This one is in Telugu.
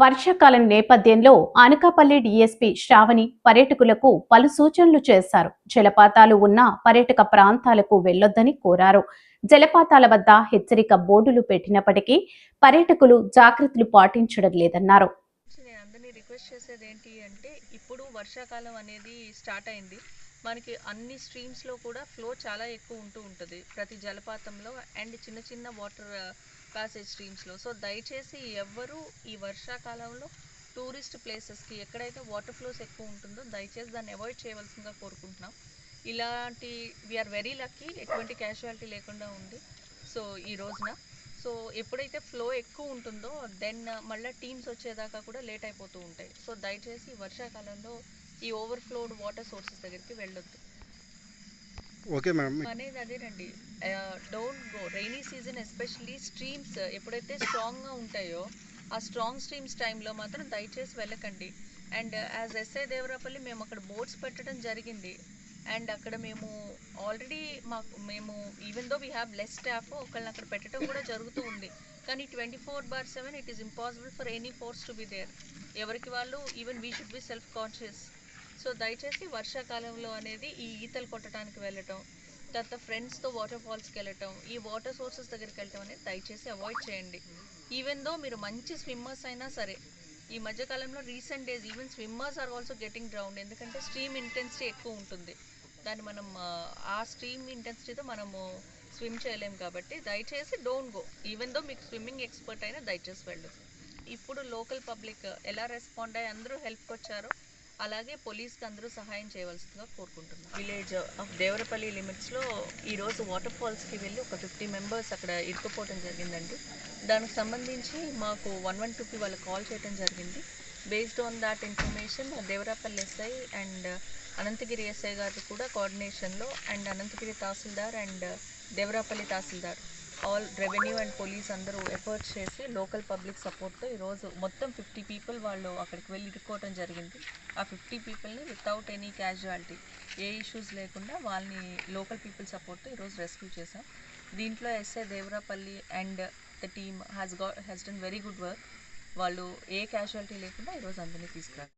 వర్షాకాలం నేపథ్యంలో అనకాపల్లి డీఎస్పీ శ్రావణి పర్యాటకులకు పలు సూచనలు చేశారు. జలపాతాలు ఉన్న పర్యాటక ప్రాంతాలకు వెళ్ళొద్దని కోరారు. జలపాతాల వద్ద హెచ్చరిక బోర్డులు పెట్టినప్పటికీ పర్యాటకులు జాగ్రత్తలు పాటించడం లేదన్నారు. రిక్వెస్ట్ చేసేది ఏంటి అంటే ఇప్పుడు వర్షాకాలం అనేది స్టార్ట్ అయింది. మనకి అన్ని స్ట్రీమ్స్లో కూడా ఫ్లో చాలా ఎక్కువ ఉంటూ ఉంటుంది. ప్రతి జలపాతంలో అండ్ చిన్న చిన్న వాటర్ ప్యాసేజ్ స్ట్రీమ్స్లో సో దయచేసి ఎవ్వరూ ఈ వర్షాకాలంలో టూరిస్ట్ ప్లేసెస్కి ఎక్కడైతే వాటర్ ఫ్లోస్ ఎక్కువ ఉంటుందో దయచేసి దాన్ని అవాయిడ్ చేయవలసిందిగా కోరుకుంటున్నాం. ఇలాంటి వీఆర్ వెరీ లక్కీ ఎటువంటి క్యాజువాలిటీ లేకుండా ఉంది. సో ఈ రోజున. సో ఎప్పుడైతే ఫ్లో ఎక్కువ ఉంటుందో దెన్ మళ్ళీ టీమ్స్ వచ్చేదాకా కూడా లేట్ అయిపోతూ ఉంటాయి. సో దయచేసి వర్షాకాలంలో ఈ ఓవర్ఫ్లోడ్ వాటర్ సోర్సెస్ దగ్గరికి వెళ్ళొద్దు. Okay madam. అనేది అదేనండి. Don't go rainy season especially streams ఎప్పుడైతే స్ట్రాంగ్గా ఉంటాయో ఆ స్ట్రాంగ్ స్ట్రీమ్స్ టైంలో మాత్రం దయచేసి వెళ్ళకండి. అండ్ యాజ్ ఎస్ఐ దేవరాపల్లి మేము అక్కడ బోట్స్ పెట్టడం జరిగింది. అండ్ అక్కడ మేము ఆల్రెడీ మాకు మేము even though we have less staff ఒకళ్ళని అక్కడ పెట్టడం కూడా జరుగుతూ ఉంది. కానీ twenty four by seven it is impossible for any force to be there ఎవరికి వాళ్ళు even we should be self conscious so దయచేసి వర్షాకాలంలో అనేది ఈ ఈతలు కొట్టడానికి వెళ్ళటం తర్వాత ఫ్రెండ్స్తో వాటర్ ఫాల్స్కి వెళ్ళటం ఈ వాటర్ సోర్సెస్ దగ్గరికి వెళ్ళటం అనేది దయచేసి అవాయిడ్ చేయండి. ఈవెన్ దో మీరు మంచి స్విమ్మర్స్ అయినా సరే ఈ మధ్యకాలంలో recent days even swimmers are also getting drowned ఎందుకంటే స్ట్రీమ్ ఇంటెన్సిటీ ఎక్కువ ఉంటుంది. దాన్ని మనం ఆ, స్ట్రీమ్ ఇంటెన్సిటీతో మనము స్విమ్ చేయలేం కాబట్టి దయచేసి డోంట్ గో ఈవెన్ దో మీకు స్విమ్మింగ్ ఎక్స్పర్ట్ అయినా దయచేసి వెళ్ళు. ఇప్పుడు లోకల్ పబ్లిక్ ఎలా రెస్పాండ్ అయ్యి అందరూ హెల్ప్కి వచ్చారో అలాగే పోలీస్కి అందరూ సహాయం చేయవలసిందిగా కోరుకుంటున్నాను విలేజ్ ఆఫ్ దేవరపల్లి లిమిట్స్లో ఈరోజు వాటర్ ఫాల్స్కి వెళ్ళి ఒక ఫిఫ్టీ మెంబర్స్ అక్కడ ఇరుక్కుపోవడం జరిగిందండి. దానికి సంబంధించి మాకు వన్ వన్ టూకి వాళ్ళు కాల్ చేయడం జరిగింది. Based on that information Devarapalli SI and Anantagiri SI గారు కూడా కోఆర్డినేషన్లో and Anantagiri tahsildar and Devarapalli tahsildar all revenue and police అందరూ ఎఫర్ట్స్ చేసి లోకల్ పబ్లిక్ సపోర్ట్తో ఈరోజు మొత్తం ఫిఫ్టీ పీపుల్ వాళ్ళు అక్కడికి వెళ్ళి ఇరుక్కోవటం జరిగింది. ఆ ఫిఫ్టీ పీపుల్ని without any casualty a issues లేకుండా వాళ్ళని లోకల్ పీపుల్ సపోర్ట్తో ఈరోజు రెస్క్యూ చేశాం. దీంట్లో S A Devarapalli and the team హ్యాస్గా has done very good work వాళ్ళు ఏ క్యాజువాలిటీ లేకుండా ఈరోజు అందరినీ తీసుకురారు